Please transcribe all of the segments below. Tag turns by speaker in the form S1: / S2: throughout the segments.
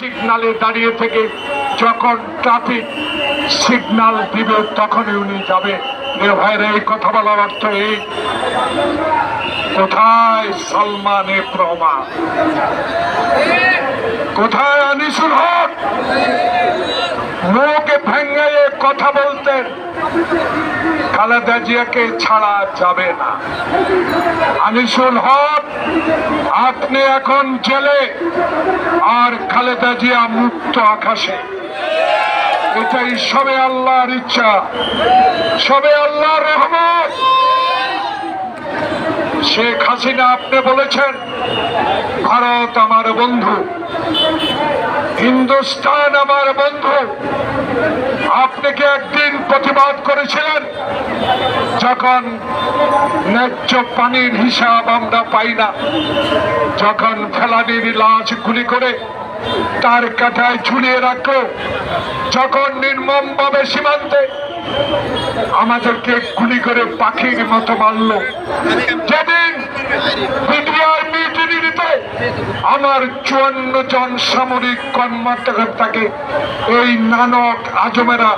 S1: সিগনালে দাঁড়িয়ে থেকে যখন ট্রাফিক সিগন্যাল দিবে, তখনই উনি যাবে। এ ভাইরা, এই কথা বলার অর্থ এই। কোথায় সালমানে প্রমা? কোথায় আনিসুল হক? মুখে ভেঙে কথা বলতেন। খালেদা জিয়াকে ছাড়া যাবে না। আনিসুল হক, আপনি এখন জেলে। খালেদা জিয়া মুক্ত আকাশে। এটাই সবে আল্লাহর ইচ্ছা। সবে আল্লাহর রহমত। শেখ হাসিনা আপনি বলেছেন, ভারত আমার বন্ধু, হিন্দুস্তান আমার বন্ধু। আপনি কি একদিন প্রতিবাদ করেছিলেন, যখন ন্যায্য পানির হিসাব আমরা পাই না, যখন ফেলানির লাশ গুলি করে তার কাঠায় ঝুলিয়ে রাখল যখন নির্মম ভাবে সীমান্তে আমাদেরকে গুলি করে পাখির মতো মারল, যেদিন আমার চুয়ান্ন জন সামরিক কর্মকর্তাকে এই নানক আজমেরা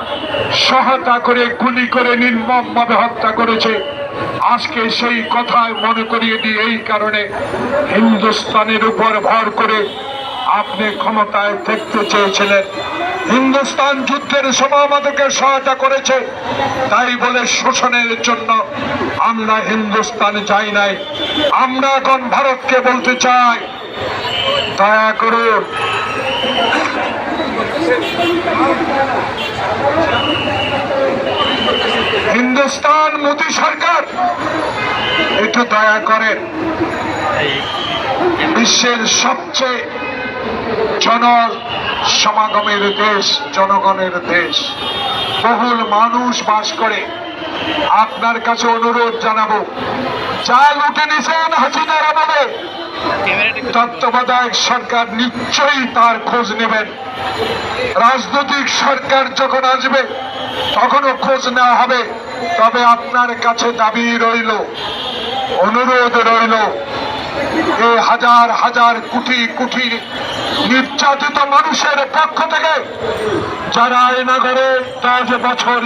S1: সহায়তা করে গুলি করে নির্মম ভাবে হত্যা করেছে। আজকে সেই কথায় মনে করিয়ে দিই, এই কারণে হিন্দুস্তানের উপর ভর করে আপনি ক্ষমতায় দেখতে চেয়েছিলেন। হিন্দুস্তান যুদ্ধের সময় আমাদেরকে সহায়তা করেছে। তাই বলে শোষণের জন্য আমরা হিন্দুস্তানে যাই নাই। আমরা এখন ভারতকে বলতে চাই, দয়া করুন হিন্দুস্তান, মোদী সরকার, একটু দয়া করেন। বিশ্বের সবচেয়ে জন সমাগমের দেশ, জনগণের দেশ। বহুল মানুষ বাস করে। আপনার কাছে অনুরোধ জানাব। যা লুটে নিছেন হাসিনার আমলে। তত্ত্বাবধায়ক সরকার নিশ্চয়ই তার খোঁজ নেবেন। রাজনৈতিক সরকার যখন আসবে, তখনও খোঁজ নেওয়া হবে। তবে আপনার কাছে দাবি রইল, অনুরোধ রইল এই হাজার হাজার কোটি কোটি নির্যাতিত মানুষের পক্ষ থেকে যারা এ নগরে দশ বছর